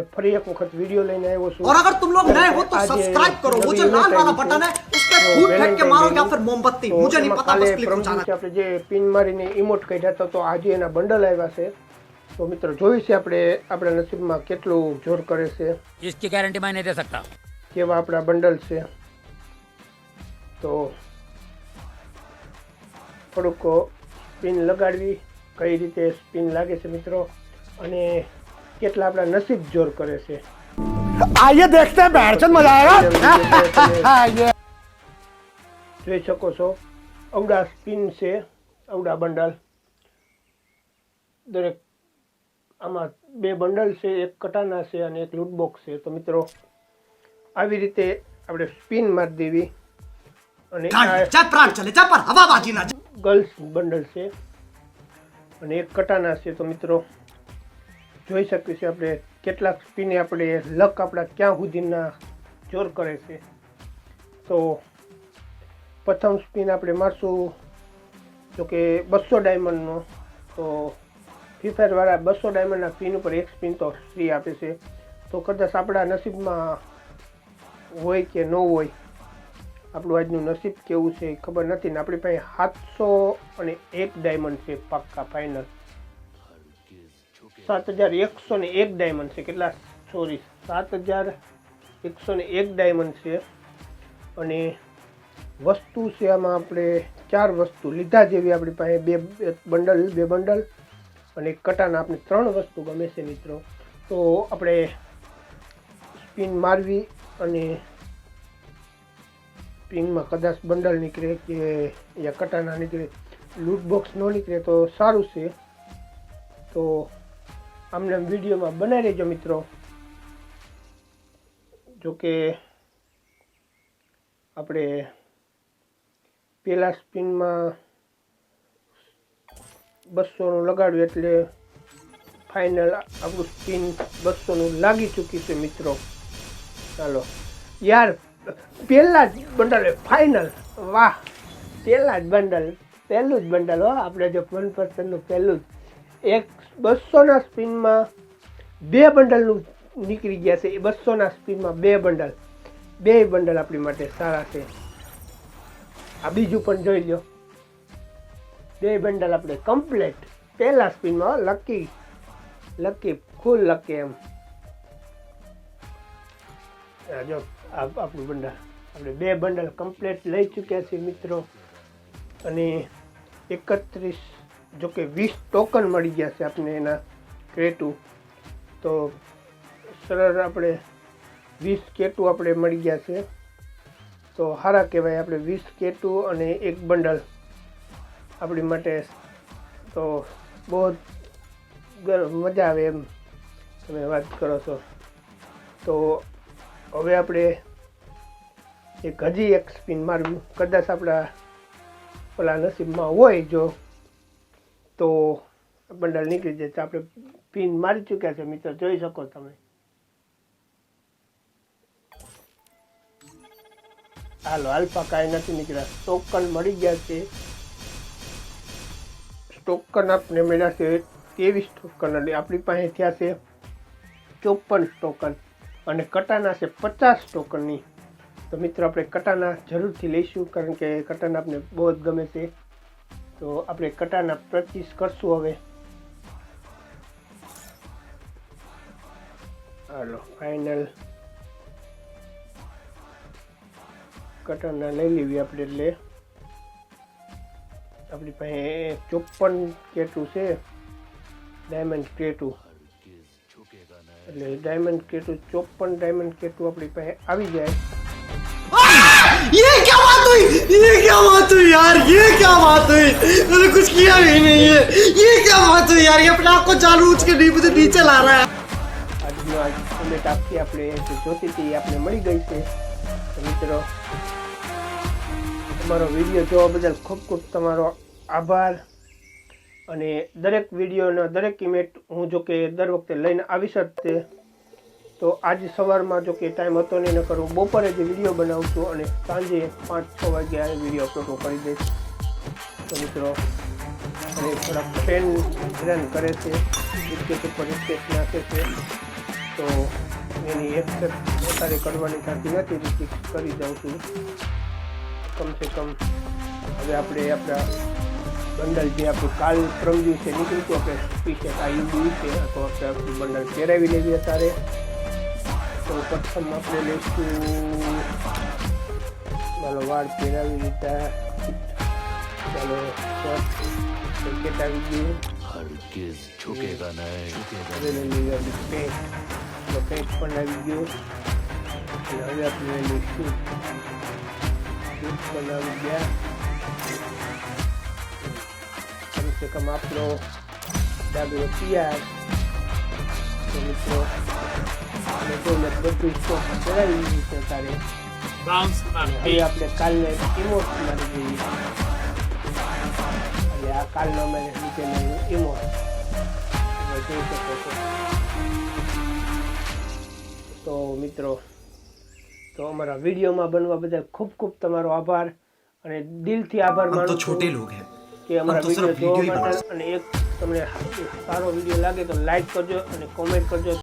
આપણે ફરી એક વખત વિડીયો લઈને આવ્યો છું और अगर तुम लोग नए हो तो આજે सब्सक्राइब करो वो जो નવી लाल वाला event बटन है આવી उस पर છે. फूट તો फेंक के Valentine मारो Day या ની. फिर मोमबत्ती તો मुझे नहीं એમાં पता કાલે बस क्लिक हो પ્રભુ जाना દિવસે આપણે જે પિન મારીને ઇમોટ કાઢ્યા હતા તો આજે એના બંડલ આવ્યા છે તો મિત્રો જોયું છે આપણે આપણા નસીબમાં કેટલું જોર કરે છે इसकी गारंटी मैं नहीं दे सकता કેવા આપણા બંડલ છે તો થોડુંક સ્પિન લગાડવી કઈ રીતે સ્પિન લાગે છે મિત્રો અને કેટલા આપણા નસીબ જોર કરે છે. આઈએ દેખતે બેરચંદ મજા આવે જોઈ શકો છો અવડા સ્પિન છે અવડા બંડલ. દરેક આમાં બે બંડલ છે એક કટાના છે અને એક લૂટબોક્સ છે. તો મિત્રો આવી રીતે આપણે સ્પિન મારી દેવી. અને ગર્લ્સ બંડલ છે અને એક કટાના છે. તો મિત્રો જોઈ શકીએ છીએ આપણે કેટલાક સ્પીને આપણે લક આપણા ક્યાં સુધીના જોર કરે છે. તો પ્રથમ સ્પિન આપણે મારશું જો કે બસો ડાયમંડનો. તો ફ્રી ફાયરવાળા બસો ડાયમંડના પિન ઉપર એક સ્પિન તો ફ્રી આપે છે. તો કદાચ આપણા નસીબમાં હોય કે ન હોય, આપણું આજનું નસીબ કેવું છે ખબર નથી ને આપણી પાસે સાતસો અને એક ડાયમંડ છે પાક્કા ફાઇનલ. સાત હજાર એકસો ને એક ડાયમંડ છે. કેટલા? સોરી સાત હજાર એકસો ને એક ડાયમંડ છે. અને વસ્તુ છે આમાં આપણે ચાર વસ્તુ લીધા જેવી આપણી પાસે બે બંડલ બે બંડલ અને કટાના. આપણે ત્રણ વસ્તુ ગમે છે મિત્રો. તો આપણે સ્પિન મારવી અને સ્પિનમાં કદાચ બંડલ નીકળે કે યા કટાના નીકળે લૂટ બોક્સ ન નીકળે તો સારું છે. તો આમને વિડીયોમાં બનાવી રહેજો મિત્રો. જોકે આપણે પહેલાં સ્પિનમાં બસોનું લગાડ્યું એટલે ફાઇનલ આપણું સ્પિન બસોનું લાગી ચૂક્યું છે મિત્રો. ચાલો. યાર, પહેલાં જ બંડલ ફાઇનલ. વાહ, પહેલાં જ બંડલ, પહેલું જ બંડલ હો. આપણે જો વન પર્સનનું પહેલું જ એક બસોના સ્પિનમાં બે બંડલનું નીકળી ગયા છે. એ બસોના સ્પિનમાં બે બંડલ. બે બંડલ આપણી માટે સારા છે. આ બીજું પણ જોઈ લો. બે બંડલ આપણે કમ્પ્લેટ પહેલા સ્પિનમાં લકી લકી ફૂલ લકી એમ. જો આપણું બંડલ. આપણે બે બંડલ કમ્પ્લેટ લઈ ચૂક્યા છીએ મિત્રો. અને એકત્રીસ જો કે વીસ ટોકન મળી ગયા છે આપણે એના ક્રેટુ તો સરળ આપણે વીસ કેટુ આપણે મળી ગયા છે. તો સારા કહેવાય આપણે વીસ કેટુ અને એક બંડલ આપણી માટે. તો બહુ મજા આવે એમ તમે વાત કરો છો. તો હવે આપણે એક હજી એક સ્પિન મારવું. કદાચ આપણા પેલા નસીબમાં હોય જો તો બંડલ નીકળી જાય તો આપણે પિન મારી ચૂક્યા છે મિત્રો, જોઈ શકો તમે. હાલો, આલ્ફા કાંઈ નથી નીકળ્યા. ટોકન મળી ગયા છે. ટોકન આપણે મળ્યા છે ત્રેવીસ ટોકન અને આપણી પાસે થયા છે ચોપન ટોકન અને કટાના છે પચાસ ટોકનની. તો મિત્રો, આપણે કટાના જરૂરથી લઈશું કારણ કે કટાના આપણે બહુ જ ગમે છે. તો આપણે કટાના પ્રેક્ટિસ કરશું હવે. હાલો ફાઇનલ કટાના લઈ લેવી આપણે એટલે. આપણી પાસે ચોપન કેટું છે ડાયમંડ કેટું એટલે ડાયમંડ કેટું ચોપન ડાયમંડ કેટું આપણી પાસે આવી જાય. ये क्या बात हुई ये क्या बात हुई यार ये क्या બાત हुई मैंने कुछ किया भी नहीं है ये क्या बात हुई यार ये अपने आप को जानबूझ के नहीं मुझे नीचे ला रहा है આજનો આજ કોમેન્ટ આપતી આપણે જે જોતી હતી એ આપણે મળી ગઈ છે તો મિત્રો તમારો વિડીયો જોવા બદલ ખૂબ ખૂબ તમારો આભાર અને દરેક વિડીયોનો દરેક ઇમેટ હું જો કે દર વખતે લઈને આવીશ જ તે આજ સવારમાં જો કે ટાઈમ હતો નહીં ન કરું બપોરે જે વીડિયો બનાવું છું અને સાંજે પાંચ છ વાગે આ વીડિયો અપલોડ કરી દઈશ. તો મિત્રો, અને થોડા ફ્રેન્ડ રન કરે છે વિકેટ ઉપર વિકેટ નાખે છે. તો એની એક્સેપ્ટ વધારે કરવાની થતી નથી રીતે કરી જાઉં છું. કમસે કમ હવે આપણે આપણા બંડલ જે આપણું કાલ પ્રમ દિવસે નીકળ્યું હતું આ યુ છે તો આપણે બંડલ પહેરાવી લેવી અત્યારે. તો પ્રથમ આપણે લઈશું ચાલો વાળ ફેરાવી દીધા ચાલો પેકેટ આવી ગયું હરગિઝ ઝુકેગા નહીં ઝુકેગા નહીં પેક પણ આવી ગયો એટલે હવે આપણે લઈશું પેક પણ આવી ગયા કમસે કમ આપણો ડાબરો તૈયાર તો મિત્રો તો મિત્રો તો અમારા વિડીયોમાં બનવા બદલ ખૂબ ખૂબ તમારો આભાર અને દિલથી આભાર માનો છોટે લોગ કે અમારા વીડિયો જોવા માટે અને એક તમને સારો વીડિયો લાગે તો લાઈક કરજો અને કોમેન્ટ કરજો.